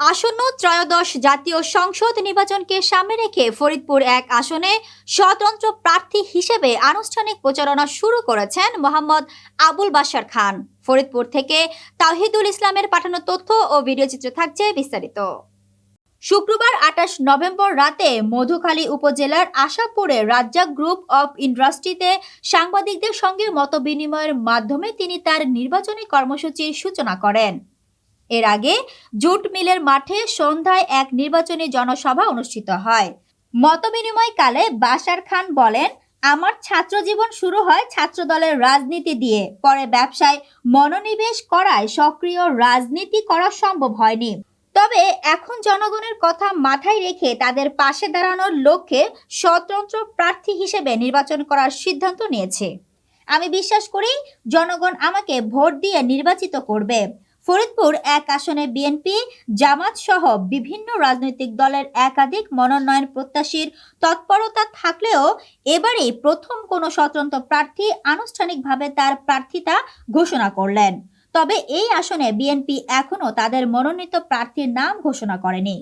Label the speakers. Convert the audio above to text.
Speaker 1: আসন্ন ত্রয়োদশ জাতীয় সংসদ নির্বাচনকে সামনে রেখে ফরিদপুর এক আসনে স্বতন্ত্র প্রার্থী হিসেবে আনুষ্ঠানিক প্রচারণা শুরু করেছেন মোহাম্মদ আবুল বাশার খান। ফরিদপুর থেকে তাহিদুল ইসলামের পাঠানো তথ্য ও ভিডিওচিত্র থাকছে বিস্তারিত। শুক্রবার আঠাশ নভেম্বর রাতে মধুখালী উপজেলার আশাপুরে রাজ্জাক গ্রুপ অফ ইন্ডাস্ট্রিতে সাংবাদিকদের সঙ্গে মতবিনিময়ের মাধ্যমে তিনি তার নির্বাচনী কর্মসূচির সূচনা করেন। এর আগে জুট মিলের মাঠে সন্ধ্যায় এক নির্বাচনী জনসভা অনুষ্ঠিত হয়। মতবিনিময়কালে বাশার খান বলেন, আমার ছাত্র জীবন শুরু হয় ছাত্রদলের রাজনীতি দিয়ে। পরে ব্যবসায় মনোনিবেশ করায় সক্রিয় রাজনীতি করা সম্ভব হয়নি। তবে এখন জনগণের কথা মাথায় রেখে তাদের পাশে দাঁড়ানোর লক্ষ্যে স্বতন্ত্র প্রার্থী হিসেবে নির্বাচন করার সিদ্ধান্ত নিয়েছে। আমি বিশ্বাস করি, জনগণ আমাকে ভোট দিয়ে নির্বাচিত করবে। ফরিদপুর এক আসনে বিএনপি, জামাত সহ বিভিন্ন রাজনৈতিক দলের একাধিক মনোনয়ন প্রত্যাশীর তৎপরতা থাকলেও এবারে প্রথম কোনো স্বতন্ত্র প্রার্থী আনুষ্ঠানিকভাবে তার প্রার্থিতা ঘোষণা করলেন। তবে এই আসনে বিএনপি এখনও তাদের মনোনীত প্রার্থীর নাম ঘোষণা করেনি।